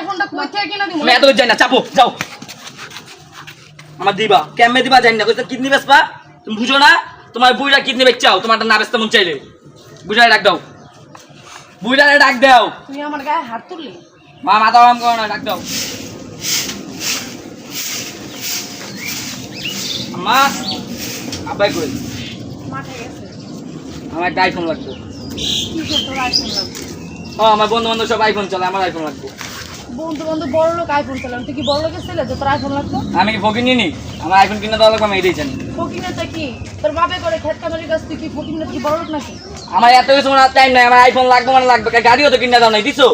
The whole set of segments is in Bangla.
আইফোনটা কই থেকে কিনা দিমু আমি এত যাই না চাপো যাও। আমার দিবা কেমনে দিবা জানি না কিডনি বেচবা? তুমি বুঝো না? তোমার বুইরা কিডনি বেচাও তোমারটা না বেচতে মন চাইলে। বুঝারে ডাক দাও। বুইরারে ডাক দাও। তুই আমার গায়ে হাত তুললি? মা মাথা গরম করো না ডাক দাও। মা আব্বাই কই? মাঠে গেছে। আমার একটা আইফোন লাগবে। কি আইফোন লাগবে? ও আমার বন্ধু বান্ধব সব আইফোন চলে আমার আইফোন লাগবে। বন্ধু বন্ধু বড় লোক আইফোন চালাম তুই কি বড় লোকের ছেলে? যে তোর আইফোন লাগতো? আমি কি আমার আইফোন কিনে দেওয়া লাগবে আমি এটাই জানি ফকিনেটা কি? তোর বাপে করে খেত তুই কি ফকিনের কি বড় লোক নাকি? আমার এত কিছু মনে টাইম নাই। আমার আইফোন লাগবে মানে লাগবে। গাড়িও তো কিনে দাও নাই দিছো?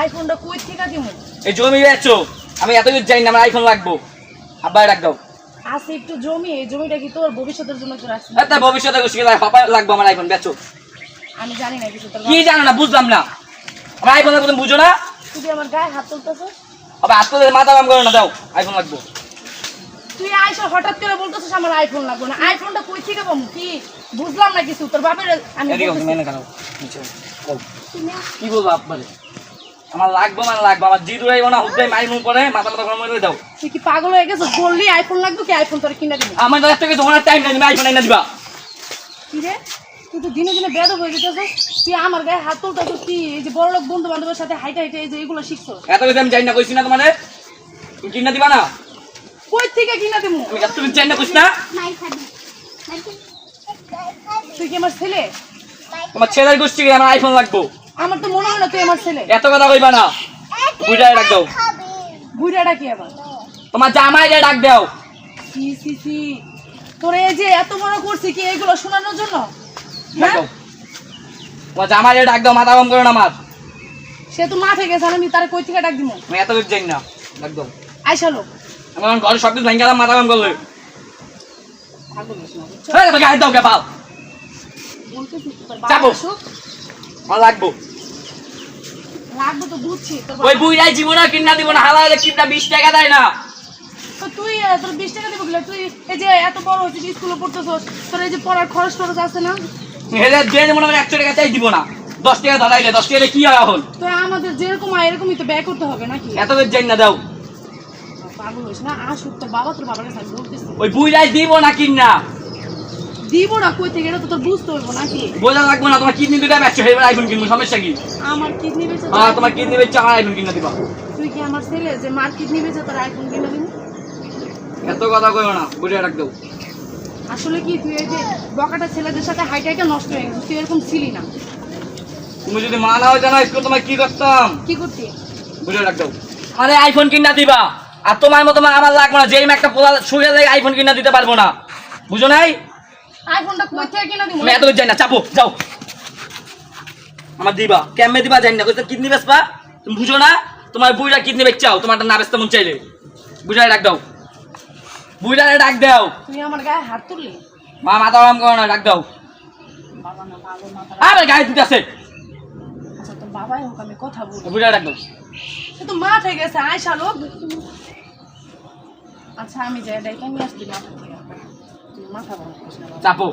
আইফোনটা কই থেকে দিমু? এই জমি বেচছো আমি এত কিছু জানি না আমার আইফোন লাগবো। আব্বা ডাক দাও। আছে একটু জমি এই জমিটা কি তোর ভবিষ্যতের জন্য তোর আছে এত ভবিষ্যতে কিছু হবা লাগবো আমার আইফোন বেচো। আমি জানি না কিছু তোর কি জানো না বুঝলাম না। আমার আইফোন লাগবে বুঝো না? তুই আমার গায়ে হাত তুলতেছিস আবার হাত তুলে মাথা কাম করো না দাও আইফোন লাগবো। তুই আইসা হঠাৎ করে বলতেছিস আমার আইফোন লাগবে না। আইফোনটা কই থেকে পাবো? কি? বুঝলাম না কিছু তোর বাপের আমি কি বলব আপনারে আমার লাগবো মানে লাগবো আমার জিরো আইবো না হুদ্দাই মাইমুন করে মাথা মাথা গরম করে দাও। তুই কি পাগল হয়ে গেছিস? বললি আইফোন লাগবে কি আইফোন তোর কিনে দিবি? আমার তোমার টাইম নাই আইফোন এনে দিবা। কি রে? তুই তো দিনে দিনে বেদ হয়ে যেতেছিস তুই আমার গায়ে হাত তুলতেছিস তুই এই যে বড় লোক বন্ধু বান্ধবের সাথে হাইটে হাইটে এই যে এগুলো শিখছো? এত কিছু আমি জানি না কইছি না তোমারে। তুমি কিনা দিবা না? কই থেকে কিনে দিবো আমি এত কিছু জানি না কইছি না। তুই কি আমার ছেলে? তোমার ছেলের গোষ্ঠী আমার আইফোন লাগবো? আমার তো মনে হয় না তুই আমার ছেলে। এত কথা কইবা না। বুঝাই ডাক দাও বুড়াটা কি আবার? তোমার জামাই যে ডাক দাও। সি সি সি তোর এই যে এত বড় করছি কি এগুলো শোনানোর জন্য? ডাক তোমার জামাই ডাক দাও মাথা কম করো না আমার। সে তো মাঠে গেছে আমি তার কই থেকে ডাক দিব আমি এত কিছু জানি না। ডাক দাও। আইসা লোক আমি এখন ঘরে সব কিছু ভেঙে গেলাম মাথা কম করলে? গায়ে দাও কে পাও। আমার লাগবো। লাগবে তো বুঝছি ওই বাবা- বুইরাই জীবনে কিনা দিব না হালা হলে কিনা বিশ টাকা দেয় না। তো তুই তোর বিশ টাকা দিব তুই এই যে এত বড় হয়েছিস স্কুলে পড়তেছস তোর এই যে পড়ার খরচ টরচ আছে না? হেলে দিয়ে হয় একশো টাকা চাই দিব না। দশ টাকা ধরাইলে দশ টাকা কি হয় এখন তো আমাদের যেরকম হয় এরকমই তো ব্যয় করতে হবে নাকি? এত জানি না দাও। পাগল হইস না? আসুক তোর বাবা তোর বাবার কাছে বলতেছি। ওই বুইরাই দিব না কিনা? দিব না কই থেকে? এটা তো তোর বুঝতে হইব নাকি? বোঝা লাগবে না তোমার কিডনি দুটা বেচছো এবার আইফোন কিনবো সমস্যা কি? আমার কিডনি বেঁচে হ্যাঁ তোমার কিডনি আমার আইফোন কিনা দিবা। তুই কি আমার ছেলে? যে মার কিডনি বেঁচে তোর আইফোন কিনে দিবি? এত কথা কইও না বুঝে রাখ। দাও আসলে কি তুই এই যে বকাটা ছেলেদের সাথে হাইট হাইটে নষ্ট হয়ে গেছিস তুই এরকম ছিলি না। তুমি যদি মা না হইতে না স্কুল তোমার কি করতাম? কি করতি? বুঝে রাখ দাও। আরে আইফোন কিনা দিবা। আর তোমার মতো মা আমার লাগবে না যেই একটা পোলা শুয়ে লেগে আইফোন কিনা দিতে পারব না। বুঝো নাই? আইফোনটা কই থেকে কিনে দিবি? আমি এত জানি না চাপো যাও। আমার দিবা কেমনে দিবা জানি না কইতে কিডনি বেচবা? তুমি বুঝো না? তোমার বুইরা কিডনি বেচাও তোমারটা না বেচতে মন চাইলে। বুঝাই রাখ দাও। বুইরারে ডাক দাও। তুমি আমার গায়ে হাত তুললি? মা মাথা আরাম করো না ডাক দাও। আরে গায়ে দিতে আছে। আচ্ছা তো বাবাই হোক আমি কথা বলি। বুঝাই ডাক দাও। সে তো মা থেকে গেছে আয়সা লোক। আচ্ছা আমি যাই ডাইকে নিয়ে আসছি মাথা থেকে। তুই মাথা বন্ধ করিস না চাপো।